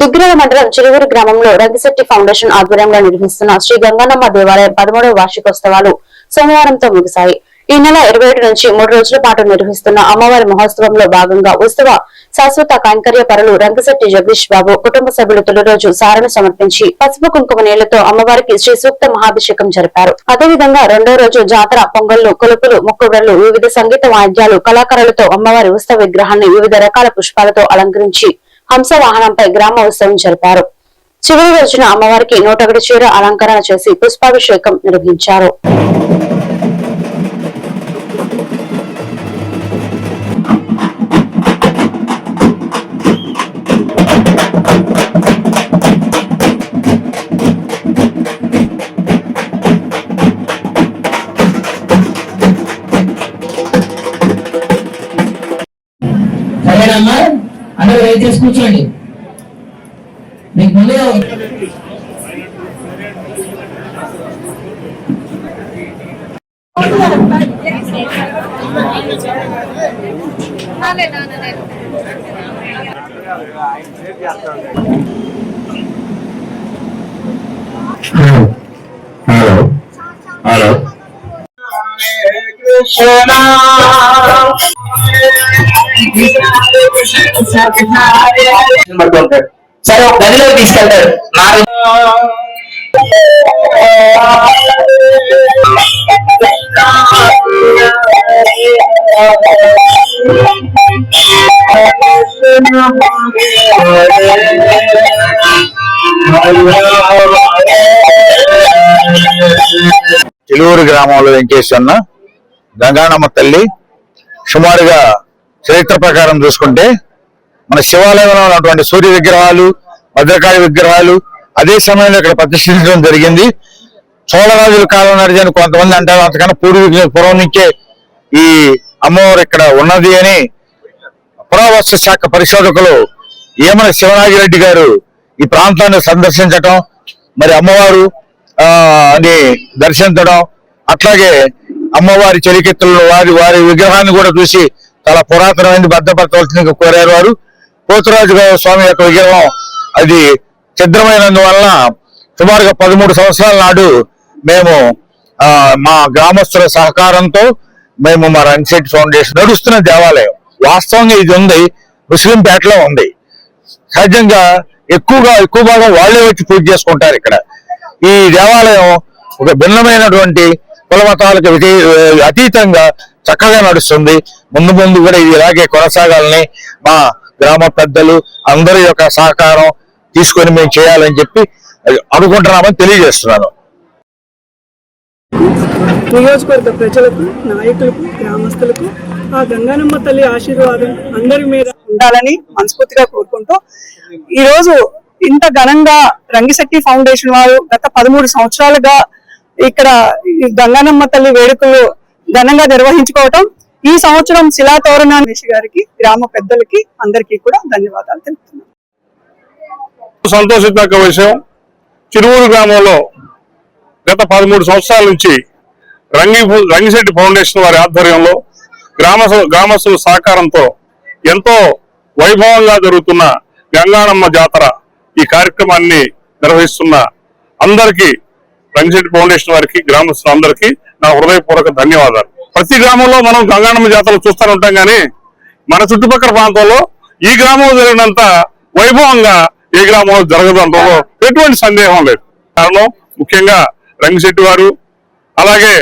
దుగ్గిరాల మండలం చిరువురు గ్రామంలో రంగిశెట్టి ఫౌండేషన్ ఆధ్వర్యంలో నిర్వహిస్తున్న శ్రీ గంగానమ్మ దేవాలయం పదమూడవ వార్షికోత్సవాలు సోమవారంతో ముగిశాయి. ఈ నెల ఇరవై ఏడు నుంచి మూడు రోజుల పాటు నిర్వహిస్తున్న అమ్మవారి మహోత్సవంలో భాగంగా ఉత్సవ శాశ్వత కైంకర్య పరులు రంగశెట్టి జగదీష్ బాబు కుటుంబ సభ్యులు తొలి రోజు సారను సమర్పించి పసుపు కుంకుమ నీళ్ళతో అమ్మవారికి శ్రీ సూక్త మహాభిషేకం జరిపారు. అదేవిధంగా రెండో రోజు జాతర పొంగళ్ళు కొలుపులు మొక్కుబడులు వివిధ సంగీత వాయిద్యాలు కళాకారులతో అమ్మవారి ఉత్సవ విగ్రహాన్ని వివిధ రకాల పుష్పాలతో అలంకరించి హంస వాహనంపై గ్రామ ఉత్సవం జరిపారు. చివరి రోజున అమ్మవారికి నూట చీర అలంకరణ చేసి పుష్పాభిషేకం నిర్వహించారు. సరేనమ్మా అందరూ వెయిట్ చేసి కూర్చోండి. మీకు ముందుగా హలో. హలో. పట్టుకుంటాడు సరే ఒక గదిలో తీసుకెళ్తాడు. చిలువురు గ్రామంలో వెంకేశ్వన్న గంగానమ్మ తల్లి సుమారుగా చరిత్ర ప్రకారం చూసుకుంటే మన శివాలయంలో ఉన్నటువంటి సూర్య విగ్రహాలు భద్రకాళి విగ్రహాలు అదే సమయంలో ఇక్కడ ప్రతిష్ఠించడం జరిగింది. చోళరాజుల కాలం నడిచని కొంతమంది అంటారు అంతకన్నా పూర్వీకుల పూర్వం నుంచే ఈ అమ్మవారు ఇక్కడ ఉన్నది అని పురావస్తు శాఖ పరిశోధకులు ఏమన శివనాగిరెడ్డి గారు ఈ ప్రాంతాన్ని సందర్శించటం మరి అమ్మవారు అని దర్శించడం అట్లాగే అమ్మవారి చరికెత్తులను వారి వారి విగ్రహాన్ని కూడా చూసి చాలా పురాతనమైనది భద్రపరచవలసిందిగా కోరారు వారు. పోతురాజు స్వామి యొక్క విగ్రహం అది ఛిద్రమైనందువలన సుమారుగా పదమూడు సంవత్సరాల నాడు మేము ఆ, మా గ్రామస్తుల సహకారంతో మేము మా రంగశెట్టి ఫౌండేషన్ నడుస్తున్న దేవాలయం. వాస్తవంగా ఇది ఉంది ముస్లింపేటలో ఉంది. సహజంగా ఎక్కువగా ఎక్కువ భాగం వాళ్ళే వచ్చి పూజ చేసుకుంటారు ఇక్కడ. ఈ దేవాలయం ఒక భిన్నమైనటువంటి కుల మతాలకు అతీతంగా చక్కగా నడుస్తుంది. ముందు ముందు కూడా ఇది ఇలాగే కొనసాగాలని మా గ్రామ పెద్దలు అందరి యొక్క సహకారం తీసుకొని మేము చేయాలని చెప్పి అనుకుంటున్నామని తెలియజేస్తున్నాను. నియోజకవర్గ ప్రజలకు నాయకులకు గ్రామస్తులకు ఆ గంగానమ్మ తల్లి ఆశీర్వాదం అందరి మీద ఉండాలని మనస్ఫూర్తిగా కోరుకుంటూ ఈ రోజు ఇంత ఘనంగా రంగిశెట్టి ఫౌండేషన్ వారు గత పదమూడు సంవత్సరాలుగా ఇక్కడ ఈ గంగానమ్మ తల్లి వేడుకలు ఘనంగా నిర్వహించుకోవటం. ఈ సంవత్సరం శిలా తోరణాన్వేషి గారికి గ్రామ పెద్దలకి అందరికీ కూడా ధన్యవాదాలు తెలుపుతున్నాను. సంతోషించదగ్గ విషయం చిరువురు గ్రామంలో గత పదమూడు సంవత్సరాల నుంచి రంగి రంగిశెట్టి ఫౌండేషన్ వారి ఆధ్వర్యంలో గ్రామ గ్రామస్తుల సహకారంతో ఎంతో వైభవంగా జరుగుతున్న గంగానమ్మ జాతర ఈ కార్యక్రమాన్ని నిర్వహిస్తున్న అందరికీ రంగిశెట్టి ఫౌండేషన్ వారికి గ్రామస్తులందరికీ నా హృదయపూర్వక ధన్యవాదాలు. ప్రతి గ్రామంలో మనం గంగానమ్మ జాతరలు చూస్తూనే ఉంటాం కానీ మన చుట్టుపక్కల ప్రాంతంలో ఈ గ్రామం జరిగినంత వైభవంగా ఏ గ్రామంలో జరగదు ఎటువంటి సందేహం లేదు. కారణం ముఖ్యంగా రంగిశెట్టి వారు అలాగే